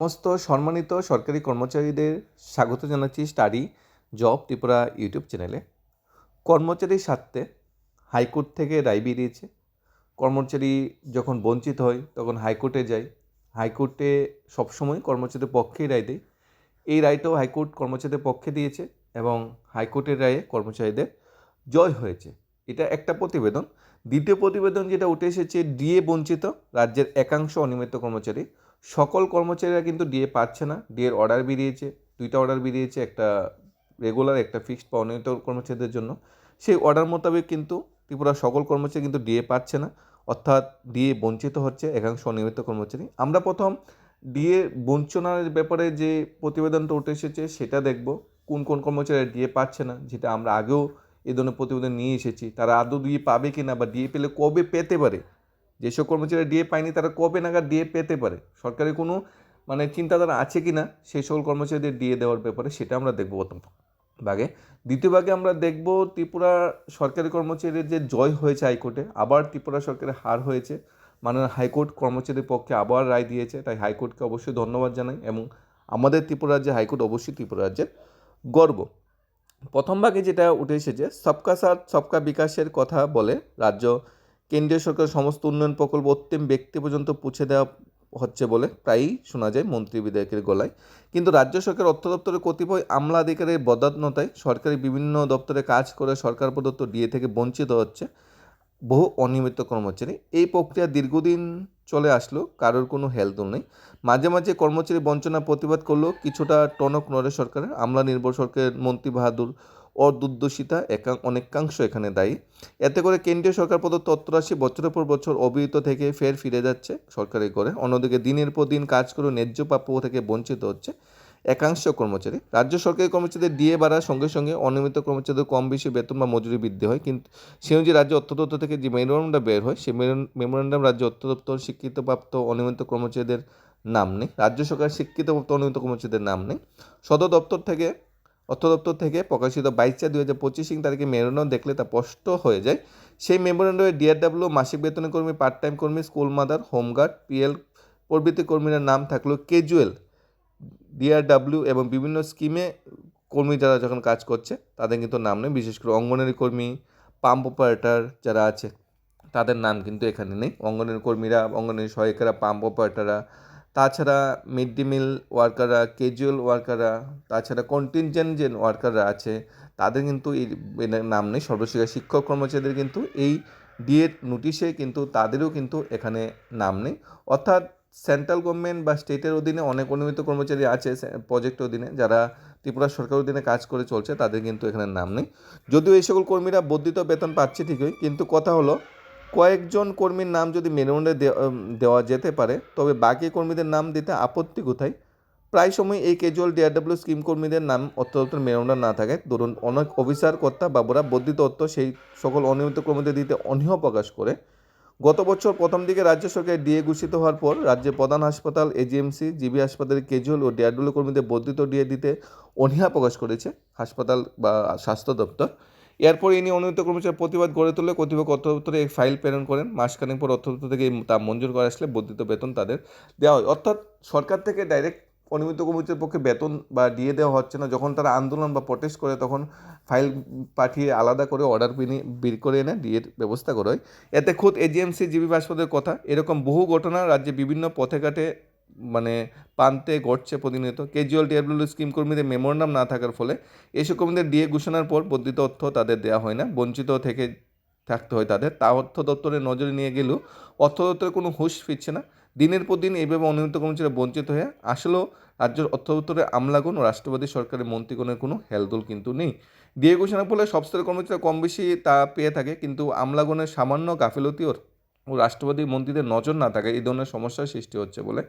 সমস্ত সম্মানিত সরকারি কর্মচারীদের স্বাগত জানাচ্ছি স্টাডি জব ত্রিপুরা ইউটিউব চ্যানেলে। কর্মচারীর স্বার্থে হাইকোর্ট থেকে রায় বেরিয়েছে। কর্মচারী যখন বঞ্চিত হয়, তখন হাইকোর্টে যায়। হাইকোর্টে সবসময় কর্মচারীদের পক্ষেই রায় দেয়। এই রায়টাও হাইকোর্ট কর্মচারীদের পক্ষে দিয়েছে এবং হাইকোর্টের রায়ে কর্মচারীদের জয় হয়েছে। এটা একটা প্রতিবেদন। দ্বিতীয় প্রতিবেদন যেটা উঠে এসেছে, ডিএ বঞ্চিত, রাজ্যের একাংশ অনিয়মিত কর্মচারী। সকল কর্মচারীরা কিন্তু ডিএ পাচ্ছে না। ডিএর অর্ডার বেরিয়েছে, দুইটা অর্ডার বেরিয়েছে, একটা রেগুলার একটা ফিক্সড বা অনিয়মিত কর্মচারীদের জন্য। সেই অর্ডার মোতাবেক কিন্তু ত্রিপুরা সকল কর্মচারী কিন্তু ডিএ পাচ্ছে না। অর্থাৎ ডিএ বঞ্চিত হচ্ছে একাংশ অনিয়মিত কর্মচারী। আমরা প্রথম ডিএ বঞ্চনার ব্যাপারে যে প্রতিবেদনটা উঠে এসেছে, সেটা দেখব। কোন কোন কর্মচারী ডিএ পাচ্ছে না, যেটা আমরা আগেও এই ধরনের প্রতিবেদন নিয়ে এসেছি। তারা আদৌ ডিএ পাবে কি না বা ডিএ পেলে কবে পেতে পারে যেসব কর্মচারীরা ডিএ পায়নি তারা কবে নাগাদ ডিএ পেতে পারে? সরকারের কোনো মানে চিন্তাধারা আছে কি না সেই সকল কর্মচারীদের ডিএ দেওয়ার ব্যাপারে সেটা আমরা দেখব প্রথম ভাগে। দ্বিতীয় ভাগে আমরা দেখব ত্রিপুরা সরকারি কর্মচারীদের যে জয় হয়েছে হাইকোর্টে, আবার ত্রিপুরা সরকারের হার হয়েছে। মানে হাইকোর্ট কর্মচারীর পক্ষে আবার রায় দিয়েছে, তাই হাইকোর্টকে অবশ্যই ধন্যবাদ জানাই এবং আমাদের ত্রিপুরা রাজ্যে, হাইকোর্ট অবশ্যই ত্রিপুরা রাজ্যের গর্ব। প্রথম ভাগে যেটা উঠে এসেছে, সবকা সাথ, সবকা বিকাশের কথা বলে রাজ্য কেন্দ্রীয় সরকার সমস্ত উন্নয়ন প্রকল্প অন্তিম ব্যক্তি পর্যন্ত পৌঁছে দেওয়া হচ্ছে বলে প্রায়ই শোনা যায় মন্ত্রী বিধায়কের গলায়। কিন্তু রাজ্য সরকার অর্থ দপ্তরের কতিপয় আমলা আধিকারের বদাত্মতায় সরকারি বিভিন্ন দপ্তরে কাজ করে সরকার প্রদত্ত ডিএ থেকে বঞ্চিত হচ্ছে বহু অনিয়মিত কর্মচারী। এই প্রক্রিয়া দীর্ঘদিন চলে আসলো, কারোর কোনো হেলদোল নেই। মাঝে মাঝে কর্মচারী বঞ্চনা প্রতিবাদ করলেও কিছুটা টনক নড়ে সরকারের। আমলা নির্ভর সরকারের মন্ত্রী বাহাদুর অদুদ্দশিতা একা অনেকাংশ এখানে দায়ী। এতে করে কেন্দ্রীয় সরকার প্রদত্ত অর্থরাশি বছরের পর বছর অবিহিত থেকে ফের ফিরে যাচ্ছে সরকারি করে অন্যদিকে দিনের পর দিন কাজ করে ন্যায্য প্রাপ্য থেকে বঞ্চিত হচ্ছে একাংশ কর্মচারী। রাজ্য সরকারি কর্মচারীদের ডিএ বাড়ার সঙ্গে সঙ্গে অনিয়মিত কর্মচারীদের কম বেশি বেতন বা মজুরি বৃদ্ধি হয়। কিন্তু সে অনুযায়ী রাজ্য অর্থ দপ্তর থেকে যে মেমোরান্ডাম বের হয় সেই মেমোরান্ডাম রাজ্য অর্থ দপ্তর স্বীকৃতপ্রাপ্ত অনিয়মিত কর্মচারীদের নাম নেই। রাজ্য সরকার স্বীকৃতপ্রাপ্ত অনিয়মিত কর্মচারীদের নাম নেই। সদর দপ্তর থেকে অর্থ দপ্তর থেকে প্রকাশিত বাইশ চার দুই হাজার পঁচিশ তারিখে মেমোরান্ডাম দেখলে তা স্পষ্ট হয়ে যায়। সেই মেমোরান্ডামে ডিআরডাব্লিউ মাসিক বেতনের কর্মী পার্ট টাইম কর্মী school mother home guard PL প্রভৃতি কর্মীদের নাম থাকলেও কেজুয়াল ডিআরডাব্লিউ এবং বিভিন্ন স্কিমে কর্মী যারা যখন কাজ করছে, তাদের কিন্তু নাম নেই। বিশেষ করে অঙ্গনারী কর্মী পাম্প অপারেটার যারা আছে, তাদের নাম কিন্তু এখানে নেই। অঙ্গনারী কর্মীরা অঙ্গনারী সহায়িকারা পাম্প অপারেটররা তাছাড়া মিড ডে মিল ওয়ার্কাররা ক্যাজুয়াল ওয়ার্কাররা তাছাড়া কন্টিনজেন্ট যে ওয়ার্কাররা আছে, তাদের কিন্তু এই নাম নেই, সর্বশিক্ষা শিক্ষক কর্মচারীদের কিন্তু এই ডিএড নোটিশে কিন্তু তাদেরও কিন্তু এখানে নাম নেই। অর্থাৎ সেন্ট্রাল গভর্নমেন্ট বা স্টেটের অধীনে অনেক অনিয়মিত কর্মচারী আছে প্রজেক্টের অধীনে, যারা ত্রিপুরা সরকার অধীনে কাজ করে চলছে, তাদের কিন্তু এখানে নাম নেই। যদিও এই সকল কর্মীরা বর্ধিত বেতন পাচ্ছে ঠিকই, কিন্তু কথা হলো কয়েকজন কর্মীর নাম যদি মেরুন্ডে দেওয়া যেতে পারে, তবে বাকি কর্মীদের নাম দিতে আপত্তি কোথায়? প্রায় সময় এই ক্যাজুয়াল ডিআরডাব্লিউ স্কিম কর্মীদের নাম দপ্তর মেরুন্ডার না থাকে। ধরুন, অনেক অফিসার কর্তা বাবুরা অর্থ সেই সকল অনিয়মিত কর্মীদের দিতে অনীহ প্রকাশ করে। গত বছর প্রথম দিকে রাজ্য সরকার ডিএ ঘোষিত হওয়ার পর রাজ্যে প্রধান হাসপাতাল এজিএমসি জিবি হাসপাতালের কেজুয়াল ও ডিআরডব্লিউ কর্মীদের বর্ধিত ডিএ দিতে অনীহা প্রকাশ করেছে হাসপাতাল বা স্বাস্থ্য দপ্তর। এরপর ইনি অনুমিত কর্মচারী প্রতিবাদ গড়ে তুলে কর্তৃপক্ষ অর্থ দপ্তরে এই ফাইল প্রেরণ করেন। মাসখানেক পর অর্থ দপ্তর থেকে তা মঞ্জুর করে আসলে বর্ধিত বেতন তাদের দেওয়া হয়। অর্থাৎ সরকার থেকে ডাইরেক্ট অনিয়মিত কর্মচারীর পক্ষে বেতন বা দিয়ে দেওয়া হচ্ছে না। যখন তারা আন্দোলন বা প্রটেস্ট করে তখন ফাইল পাঠিয়ে আলাদা করে অর্ডার বের করে এনে ডিএর ব্যবস্থা করা হয়। এতে খুদ এজিএমসি জিবি হাসপাতালের কথা। এরকম বহু ঘটনা রাজ্যে বিভিন্ন পথে ঘাটে মানে পান্তে ঘটছে প্রতিনিয়ত কেজুয়াল ডিআরডব্লিউ স্কিম কর্মীদের মেমোরান্ডাম না থাকার ফলে এইসব কর্মীদের ডিএ ঘোষণার পর বর্ধিত অর্থ তাদের দেওয়া হয় না, বঞ্চিত থেকে থাকতে হয় তাদের। তা অর্থ দপ্তরের নজরে নিয়ে গেলেও অর্থ দপ্তরের কোনো হুঁশ ফিরছে না। দিনের পর দিন এইভাবে অনিয়মিত কর্মচারীরা বঞ্চিত হয়ে আসলেও রাজ্যের অর্থ দপ্তরের আমলাগণ ও রাষ্ট্রবাদী সরকারের মন্ত্রীগণের কোনো হেলদোল কিন্তু নেই। ডিএ ঘোষণার ফলে সব স্তরের কর্মচারীরা কম বেশি তা পেয়ে থাকে, কিন্তু আমলাগণের সামান্য গাফিলতি রাষ্ট্রপতি মন্ত্রীদের নজর না থাকে এই ধরনের সমস্যার সৃষ্টি হচ্ছে বলে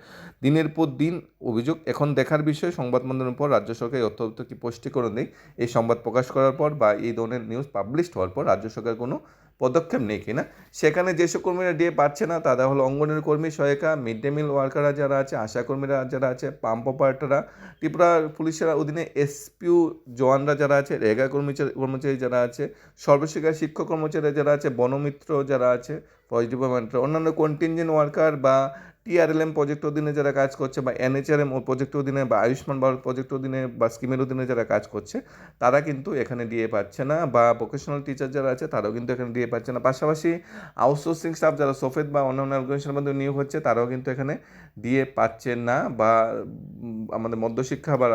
দিনের পর দিন অভিযোগ। এখন দেখার বিষয়ে, সংবাদ মাধ্যমের পর রাজ্য সরকার এই অর্থ কি স্পষ্টীকরণ নেই, এই সংবাদ প্রকাশ করার পর বা এই ধরনের নিউজ পাবলিশড হওয়ার পর রাজ্য সরকার কোনো পদক্ষেপ নেই কিনা? সেখানে যেসব কর্মীরা ডিএ পাচ্ছে না, তারা হলো অঙ্গনের কর্মী সহায়িকা, মিড ডে মিল ওয়ার্কাররা যারা আছে আশাকর্মীরা যারা আছে, পাম্প অপারেটররা, ত্রিপুরা পুলিশের অধীনে এসপিউ জওয়ানরা যারা আছে, রেগা কর্মচারী কর্মচারী যারা আছে, সর্বশিক্ষা শিক্ষক কর্মচারী যারা আছে, বনমিত্র যারা আছে ডিপার্টমেন্টের অন্যান্য কন্টিনজেন্ট ওয়ার্কার বা টিআরএলএম প্রজেক্টের অধীনে যারা কাজ করছে বা এনএচআরএম ও প্রজেক্টের অধীনে বা আয়ুষ্মান ভারত প্রজেক্টের অধীনে বা স্কিমের অধীনে যারা কাজ করছে, তারা কিন্তু এখানে দিয়ে পাচ্ছে না বা ভোকেশনাল টিচার যারা আছে, তারাও কিন্তু এখানে দিয়ে পাচ্ছে না। পাশাপাশি আউটসোর্সিং স্টাফ যারা সোফেদ বা অন্যান্য অর্গানাইজেশনের মধ্যে নিয়োগ হচ্ছে, তারাও কিন্তু এখানে দিয়ে পাচ্ছে না বা আমাদের মধ্যশিক্ষা বা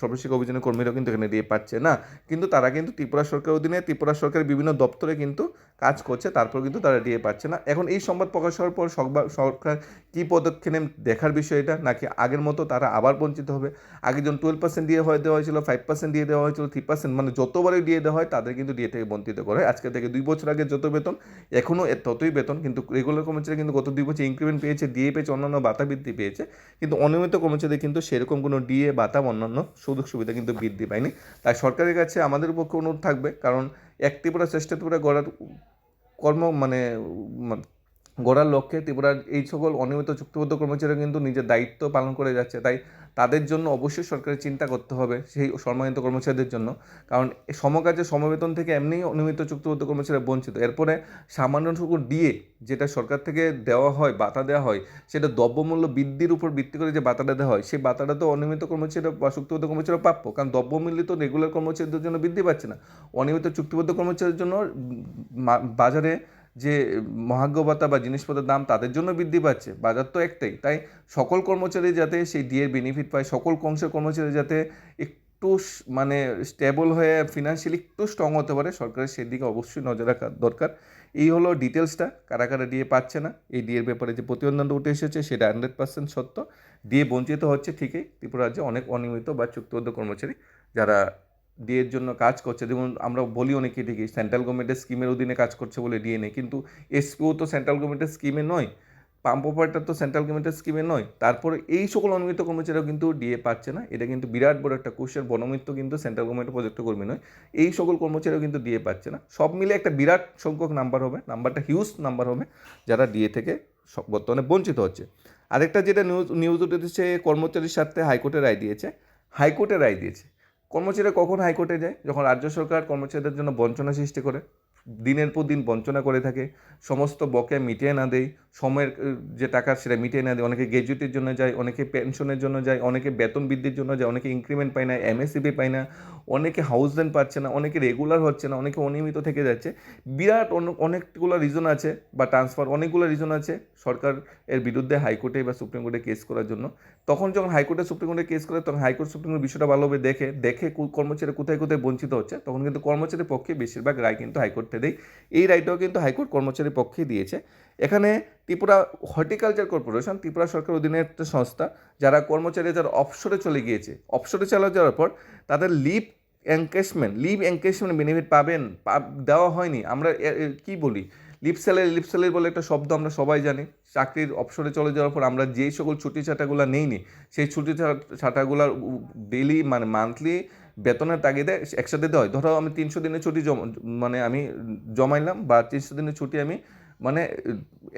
সর্বশিক্ষা অভিযানের কর্মীরাও কিন্তু এখানে দিয়ে পাচ্ছে না। কিন্তু তারা কিন্তু ত্রিপুরা সরকারের অধীনে, ত্রিপুরা সরকারের বিভিন্ন দপ্তরে কিন্তু কাজ করছে, তারপর কিন্তু তারা দিয়ে পাচ্ছে না। এখন এই সংবাদ প্রকাশ হওয়ার পর সরকার কী পদক্ষেপ নেন দেখার বিষয় এটা? নাকি আগের মতো তারা আবার বঞ্চিত হবে? আগে যখন টুয়েলভ পার্সেন্ট দিয়ে হয়ে দেওয়া হয়েছিল ফাইভ পার্সেন্ট দিয়ে দেওয়া হয়েছিল থ্রি পার্সেন্ট মানে যতবারই দিয়ে দেওয়া হয় তাদের কিন্তু দিয়ে থেকে বঞ্চিত করে। আজকে থেকে দুই বছর আগে যত বেতন এখনও ততই বেতন, কিন্তু রেগুলার কর্মচারী কিন্তু গত দুই বছর ইনক্রিমেন্ট পেয়েছে ডিএ পেয়েছে, অন্যান্য বাতা বৃদ্ধি পেয়েছে, কিন্তু অনিয়মিত কর্মচারীদের কিন্তু সেরকম কোনো ডিএ বাতা অন্যান্য সুযোগ সুবিধা কিন্তু বৃদ্ধি পায়নি। তাই সরকারের কাছে আমাদের পক্ষে অনুরোধ থাকবে, কারণ এক ত্রিপুরা, শ্রেষ্ঠ ত্রিপুরা গড়ার কর্ম মানে গড়ার লক্ষ্যে ত্রিপুরার এই সকল অনিয়মিত চুক্তিবদ্ধ কর্মচারীরা কিন্তু নিজের দায়িত্ব পালন করে যাচ্ছে। তাই তাদের জন্য অবশ্যই সরকারের চিন্তা করতে হবে সেই সম্মানিত কর্মচারীদের জন্য। কারণ সমকাজে সমবেতন থেকে এমনিই অনিয়মিত চুক্তিবদ্ধ কর্মচারীরা বঞ্চিত। এরপরে সামান্যটুকু ডিএ যেটা সরকার থেকে দেওয়া হয়, বাতা দেওয়া হয়, সেটা দ্রব্যমূল্য বৃদ্ধির উপর ভিত্তি করে যে বাতাটা দেওয়া হয়, সেই বাতাটা তো অনিয়মিত কর্মচারী বা চুক্তিবদ্ধ কর্মচারীরা প্রাপ্য। কারণ দ্রব্যমূল্য তো রেগুলার কর্মচারীদের জন্য বৃদ্ধি পাচ্ছে না। অনিয়মিত চুক্তিবদ্ধ কর্মচারীর জন্য বাজারে যে মহাজ্ঞ ভাতা বা জিনিসপত্রের দাম তাদের জন্য বৃদ্ধি পাচ্ছে, বাজার তো একটাই। তাই সকল কর্মচারী যাতে সেই ডিএর বেনিফিট পায়, সকল অংশের কর্মচারী যাতে একটু মানে স্টেবল হয়ে ফিনান্সিয়ালি একটু স্ট্রং হতে পারে, সরকারের সেদিকে অবশ্যই নজর রাখা দরকার। এই হলো ডিটেলসটা কারা কারা ডিএ পাচ্ছে না, এই ডিএর ব্যাপারে যে প্রতিবেদনটা উঠে এসেছে সেটা হান্ড্রেড পার্সেন্ট সত্য। ডিএ বঞ্চিত হচ্ছে ঠিকই, ত্রিপুরা রাজ্যে অনেক অনিয়মিত বা চুক্তিবদ্ধ কর্মচারী যারা ডিএর জন্য কাজ করছে। যেমন আমরা বলি অনেকে ঠিকই সেন্ট্রাল গভর্নমেন্টের স্কিমের অধীনে কাজ করছে বলে ডিএ নেই। কিন্তু এসপিও তো সেন্ট্রাল গভর্নমেন্টের স্কিমে নয় পাম্প অপারেটর তো সেন্ট্রাল গভর্নমেন্টের স্কিমে নয়। তারপরে এই সকল অনুমিত কর্মচারীরাও কিন্তু ডিএ পাচ্ছে না। এটা কিন্তু বিরাট বড় একটা কোষের বনমিত্র কিন্তু সেন্ট্রাল গভর্নমেন্টের প্রজেক্ট কর্মী নয়। এই সকল কর্মচারীও কিন্তু ডিএ পাচ্ছে না। সব মিলে একটা বিরাট সংখ্যক নাম্বার হবে। নাম্বারটা হিউজ নাম্বার হবে, যারা ডিএ থেকে বর্তমানে বঞ্চিত হচ্ছে। আরেকটা যেটা নিউজ নিউজ উঠেছে, কর্মচারীর সাথে হাইকোর্টের রায় দিয়েছে। হাইকোর্টের রায় দিয়েছে। কর্মচারীরা কখন হাইকোর্টে যায়? যখন রাজ্য সরকার কর্মচারীদের জন্য বঞ্চনা সৃষ্টি করে? দিনের পর দিন বঞ্চনা করে থাকে, সমস্ত বকেয়া মিটিয়ে না দেয়, সময়ের যে টাকা সেটা মিটিয়ে না দেয়, অনেকে গ্র্যাজুয়েটির জন্য যায়, অনেকে পেনশনের জন্য যায়, অনেকে বেতন বৃদ্ধির জন্য যায়, অনেকে ইনক্রিমেন্ট পায় না এমএসসিপি পায় না, অনেকে হাউস রেন্ট পাচ্ছে না, অনেকে রেগুলার হচ্ছে না, অনেকে অনিয়মিত থেকে যাচ্ছে। বিরাট অন- অনেকগুলো রিজন আছে, বা ট্রান্সফার অনেকগুলো রিজন আছে সরকার এর বিরুদ্ধে হাইকোর্টে বা সুপ্রিম কোর্টে কেস করার জন্য। তখন যখন হাইকোর্টে সুপ্রিম কোর্টে কেস করে, তখন হাইকোর্ট সুপ্রিম কোর্ট বিষয়টা ভালোভাবে দেখে দেখে কর্মচারী কোথায় কোথায় বঞ্চিত হচ্ছে, তখন কিন্তু কর্মচারীর পক্ষে বেশিরভাগ রায় কিন্তু হাইকোর্টে দেয় এই রায়টাও কিন্তু হাইকোর্ট কর্মচারীর পক্ষে দিয়েছে। এখানে ত্রিপুরা হর্টিকালচার কর্পোরেশন, ত্রিপুরা সরকার অধীনে একটা সংস্থা, যারা কর্মচারী যারা অফশোরে চলে গিয়েছে অফশোরে চলে যাওয়ার পর তাদের leave encashment leave encashment benefit পাবেন দেওয়া হয়নি। আমরা কি বলি? লিপ স্যালারি লিপ স্যালারি বলে একটা শব্দ আমরা সবাই জানি। চাকরির অপসরে চলে যাওয়ার পর আমরা যেই সকল ছুটি ছাটাগুলো নেইনি, সেই ছুটি ছাটাগুলার ডেলি মানে মান্থলি বেতনের তাগিদে একসাথে দেওয়া হয়। ধরো আমি তিনশো দিনের ছুটি মানে আমি জমাইলাম বা তিনশো দিনের ছুটি আমি মানে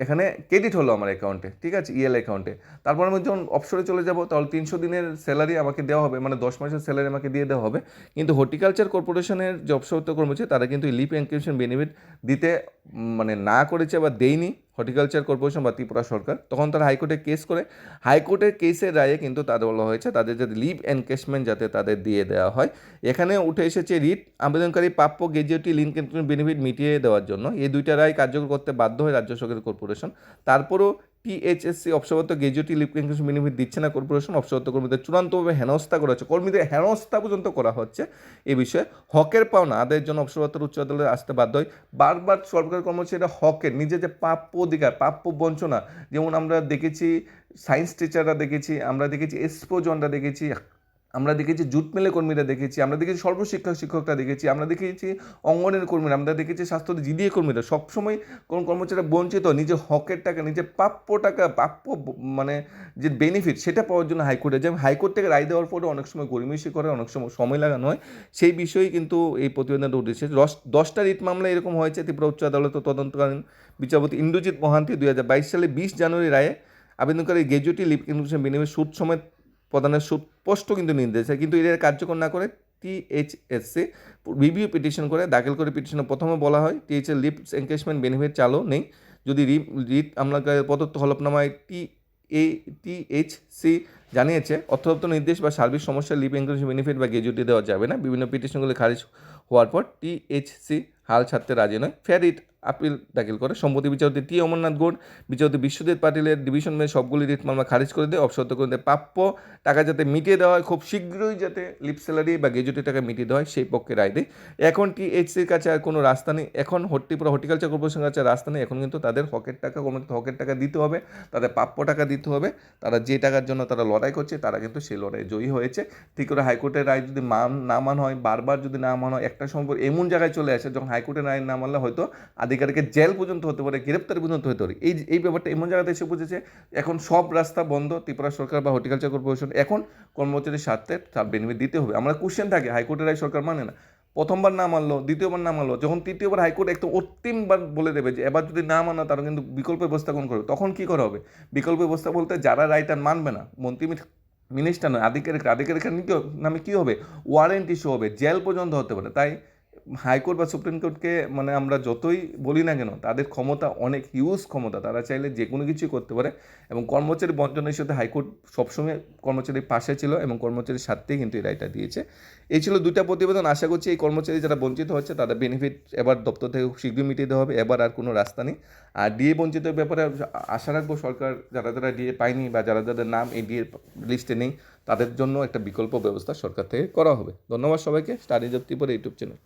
এখানে ক্রেডিট হলো আমার অ্যাকাউন্টে ঠিক আছে? ইএল অ্যাকাউন্টে তারপর আমি যখন অপসরে চলে যাব, তাহলে তিনশো দিনের স্যালারি আমাকে দেওয়া হবে মানে দশ মাসের স্যালারি আমাকে দিয়ে দেওয়া হবে। কিন্তু হর্টিকালচার কর্পোরেশনের যে অবসরপ্রাপ্ত কর্মচারী, তারা কিন্তু লিপ এনক্রিপশন বেনিফিট দিতে মানে না করেছে বা দেয়নি। হর্টিকালচার কর্পোরেশন বা ত্রিপুরা সরকার, তখন তারা হাইকোর্টে কেস করে। হাইকোর্টের কেসের রায়ে কিন্তু তাদের বলা হয়েছে, তাদের যাতে লিভ এনকেশমেন্ট যাতে তাদের দিয়ে দেওয়া হয়। এখানে উঠে এসেছে রিট, আবেদনকারী প্রাপ্য গেজিওটি লিঙ্ক বেনিফিট মিটিয়ে দেওয়ার জন্য। এই দুইটা রায় কার্যকর করতে বাধ্য হয় রাজ্য সরকারের কর্পোরেশন। তারপরও টিএইচএসসি অবসরত গেজেটি লিপ ইনক্রিমেন্ট বেনিফিট দিচ্ছে না কর্পোরেশন অবসরত কর্মীদের চূড়ান্তভাবে হেনস্থা করা হচ্ছে। কর্মীদের হেনস্থা পর্যন্ত করা হচ্ছে। এ বিষয়ে হকের পাওনা আদায়ের জন্য অবসরত্তর উচ্চ আদালতে আসতে বাধ্য হয় বারবার সরকারি কর্মচারীরা হকের নিজের যে প্রাপ্য অধিকার, প্রাপ্য বঞ্চনা, যেমন আমরা দেখেছি সায়েন্স টিচাররা দেখেছি, আমরা দেখেছি এসপোজনরা দেখেছি আমরা দেখেছি জুট মিলে কর্মীরা দেখেছি, আমরা দেখেছি সর্বশিক্ষা শিক্ষকরা দেখেছি, আমরা দেখেছি অঙ্গনের কর্মীরা, আমরা দেখেছি স্বাস্থ্য জিডিএ কর্মীরা। সবসময় কোন কর্মচারীরা বঞ্চিত নিজের হকের টাকা নিজের প্রাপ্য টাকা, প্রাপ্য মানে যে বেনিফিট সেটা পাওয়ার জন্য হাইকোর্টে যেমন হাইকোর্ট থেকে রায় দেওয়ার পরে অনেক সময় গরিমিশি করে অনেক সময় সময় লাগানো হয়। সেই বিষয়েই কিন্তু এই প্রতিবেদনটা উঠেছে দশ, দশটা রিট মামলা এরকম হয়েছে, ত্রিপুরা উচ্চ আদালত তদন্তকালীন বিচারপতি ইন্দ্রজিৎ মহান্তি দুই হাজার বাইশ সালে বিশ জানুয়ারি রায়ে আবেদনকারী গেজুটি লিপ ইনক্লুশন বিনিময়ে সুদ সমেত প্রদানের সুস্পষ্ট কিন্তু নির্দেশ কিন্তু এদের কার্যকর না করে টিএইচএসসি রিভিউ পিটিশন করে, দাখিল করে পিটিশনে প্রথমে বলা হয় টিএইচএল লিপ এনকেশমেন্ট বেনিফিট চালু নেই। যদি রিট আমরা প্রদত্ত হলফনামায় টি এ টিএইচসি জানিয়েছে অর্থ দপ্তর নির্দেশ বা সার্বিক সমস্যা লিভ ইনক্লুশন বেনিফিট বা গ্র্যাজুইটি দেওয়া যাবে না। বিভিন্ন পিটিশনগুলি খারিজ হওয়ার পর টিএইচসি হাল ছাড়তে রাজি নয়। ফেয়ার ইট আপিল দাখিল করে। সম্প্রতি বিচারপতি টি অমরনাথ গৌড়, বিচারপতি বিশ্বজিৎ পাটিলের ডিভিশন বেঞ্চ সবগুলি রিট মামলা খারিজ করে দেয় অবসর করে দেয় প্রাপ্য টাকা যাতে মিটিয়ে দেওয়া হয়, খুব শীঘ্রই যাতে লিপ স্যালারি বা গেজুটি টাকা মিটিয়ে দেওয়া হয়, সেই পক্ষে রায় দেয়। এখন টি টিএইচসির কাছে আর কোনো রাস্তা নেই। এখন হট্টিপুরা হর্টিকালচার কর্পোরেশনের কাছে রাস্তা নেই। এখন কিন্তু তাদের হকের টাকা কোনো হকের টাকা দিতে হবে, তাদের প্রাপ্য টাকা দিতে হবে। তারা যে টাকার জন্য তারা লড়াই করছে, তারা কিন্তু সেই লড়াইয়ে জয়ী হয়েছে। ঠিক করে হাইকোর্টের রায় যদি মান, না মান হয়, বারবার যদি না মান হয়, একটা সময় পর এমন জায়গায় চলে আসে যখন হাইকোর্টের রায় না মানলে হয়তো আধিকারিকের জেল পর্যন্ত হতে পারে, গ্রেপ্তার পর্যন্ত হতে পারে। এই এই ব্যাপারটা এমন জায়গাতে এসে পৌঁছেছে, এখন সব রাস্তা বন্ধ, ত্রিপুরা সরকার বা হর্টিকালচার কর্পোরেশন। এখন কর্মচারীর স্বার্থে তার বেনিফিট দিতে হবে। আমরা কোশ্চেন থাকে, হাইকোর্টের রায় সরকার মানে না। প্রথমবার না মানলো, দ্বিতীয়বার না মানলো, যখন তৃতীয়বার হাইকোর্ট একদম অন্তিমবার বলে দেবে যে, এবার যদি না মানো, তারা কিন্তু বিকল্প ব্যবস্থা কোন করবে। তখন কী করা হবে? বিকল্প ব্যবস্থা বলতে যারা রায়টা মানবে না, মন্ত্রী মিনিস্টার নয়, আধিকারিক, আধিকারিকের নামে কী হবে? ওয়ারেন্ট ইস্যু হবে, জেল পর্যন্ত হতে পারে। তাই হাইকোর্ট বা সুপ্রিম কোর্টকে মানে আমরা যতই বলি না কেন, তাদের ক্ষমতা অনেক হিউজ ক্ষমতা। তারা চাইলে যে কোনো কিছুই করতে পারে এবং কর্মচারী বঞ্চনের সাথে হাইকোর্ট সবসময় কর্মচারীর পাশে ছিল এবং কর্মচারীর স্বার্থেই কিন্তু এই রায়টা দিয়েছে। এই ছিল দুটা প্রতিবেদন। আশা করছি এই কর্মচারী যারা বঞ্চিত হচ্ছে, তাদের বেনিফিট এবার দপ্তর থেকে শীঘ্রই মিটিয়ে দেওয়া হবে। এবার আর কোনো রাস্তা নেই। আর ডিএ বঞ্চিতের ব্যাপারে আশা রাখব সরকার যারা যারা ডিএ পায়নি বা যারা যাদের নাম এই ডিএ লিস্টে নেই, তাদের জন্য একটা বিকল্প ব্যবস্থা সরকার থেকে করা হবে। ধন্যবাদ সবাইকে। Study job Tripura YouTube channel